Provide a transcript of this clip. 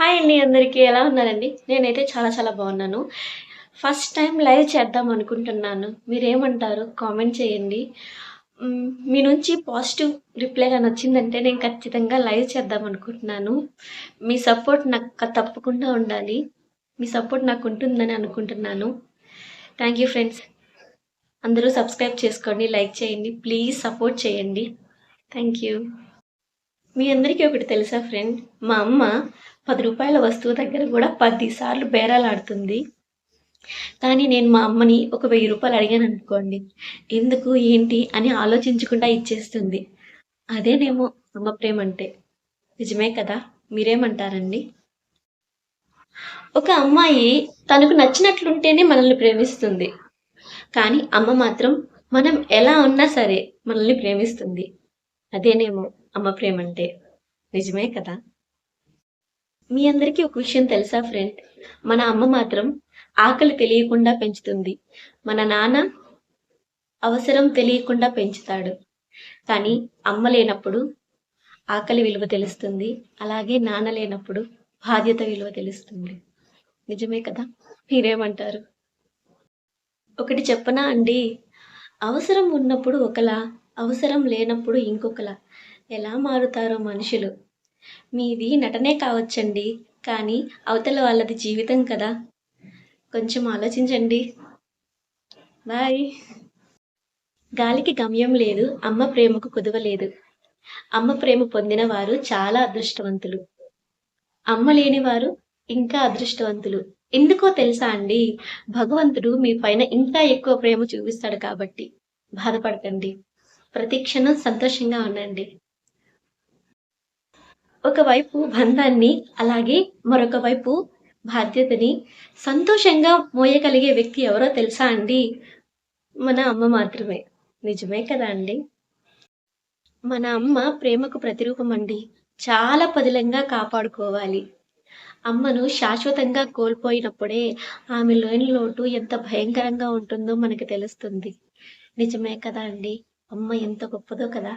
Hi అండి అందరికీ ఎలా ఉన్నారండి? నేనైతే చాలా చాలా బాగున్నాను. ఫస్ట్ టైం లైవ్ చేద్దాం అనుకుంటున్నాను. మీరేమంటారు? కామెంట్ చేయండి. మీ నుంచి పాజిటివ్ రిప్లై కానీ వచ్చిందంటే నేను ఖచ్చితంగా లైవ్ చేద్దాం అనుకుంటున్నాను. మీ సపోర్ట్ నాకు తప్పకుండా ఉండాలి. మీ సపోర్ట్ నాకు ఉంటుందని అనుకుంటున్నాను. థ్యాంక్ యూ ఫ్రెండ్స్ అందరూ సబ్స్క్రైబ్ చేసుకోండి లైక్ చేయండి ప్లీజ్ సపోర్ట్ చేయండి. థ్యాంక్ యూ మీ అందరికీ ఒకటి తెలుసా ఫ్రెండ్ మా అమ్మ పది రూపాయల వస్తువు దగ్గర కూడా పది సార్లు బేరాలాడుతుంది కానీ నేను మా అమ్మని ఒక వెయ్యి రూపాయలు అడిగాను అనుకోండి ఎందుకు ఏంటి? అని ఆలోచించకుండా ఇచ్చేస్తుంది. అదేనేమో అమ్మ ప్రేమ అంటే. నిజమే కదా? మీరేమంటారండి? ఒక అమ్మాయి తనకు నచ్చినట్లుంటేనే మనల్ని ప్రేమిస్తుంది. కానీ అమ్మ మాత్రం మనం ఎలా ఉన్నా సరే మనల్ని ప్రేమిస్తుంది. అదేనేమో. అమ్మ ప్రేమ అంటే నిజమే కదా? మీ అందరికీ ఒక విషయం తెలుసా ఫ్రెండ్? మన అమ్మ మాత్రం ఆకలి తెలియకుండా పెంచుతుంది. మన నాన్న అవసరం తెలియకుండా పెంచుతాడు. కానీ అమ్మ లేనప్పుడు ఆకలి విలువ తెలుస్తుంది. అలాగే నాన్న లేనప్పుడు బాధ్యత విలువ తెలుస్తుంది. నిజమే కదా? మీరేమంటారు? ఒకటి చెప్పనా అండి? అవసరం ఉన్నప్పుడు ఒకలా అవసరం లేనప్పుడు ఇంకొకలా. ఎలా మారుతారో మనుషులు. మీది నటనే కావచ్చండి కానీ అవతల వాళ్ళది జీవితం కదా. కొంచెం ఆలోచించండి. బాయ్. గాలికి గమ్యం లేదు అమ్మ ప్రేమకు కుదవలేదు అమ్మ ప్రేమ పొందిన వారు చాలా అదృష్టవంతులు. అమ్మ లేని వారు ఇంకా అదృష్టవంతులు. ఎందుకో తెలుసా అండి? భగవంతుడు మీ పైన ఇంకా ఎక్కువ ప్రేమ చూపిస్తాడు కాబట్టి. బాధపడకండి. ప్రతి క్షణం సంతోషంగా ఉండండి. ఒకవైపు బంధాన్ని అలాగే మరొక వైపు బాధ్యతని సంతోషంగా మోయగలిగే వ్యక్తి ఎవరో తెలుసా అండి? మన అమ్మ మాత్రమే. నిజమే కదా అండి? మన అమ్మ ప్రేమకు ప్రతిరూపం అండి. చాలా పదిలంగా కాపాడుకోవాలి. అమ్మను శాశ్వతంగా కోల్పోయినప్పుడే ఆమె లోని లోటు ఎంత భయంకరంగా ఉంటుందో మనకు తెలుస్తుంది. నిజమే కదా అండి? అమ్మ ఎంత గొప్పదో కదా?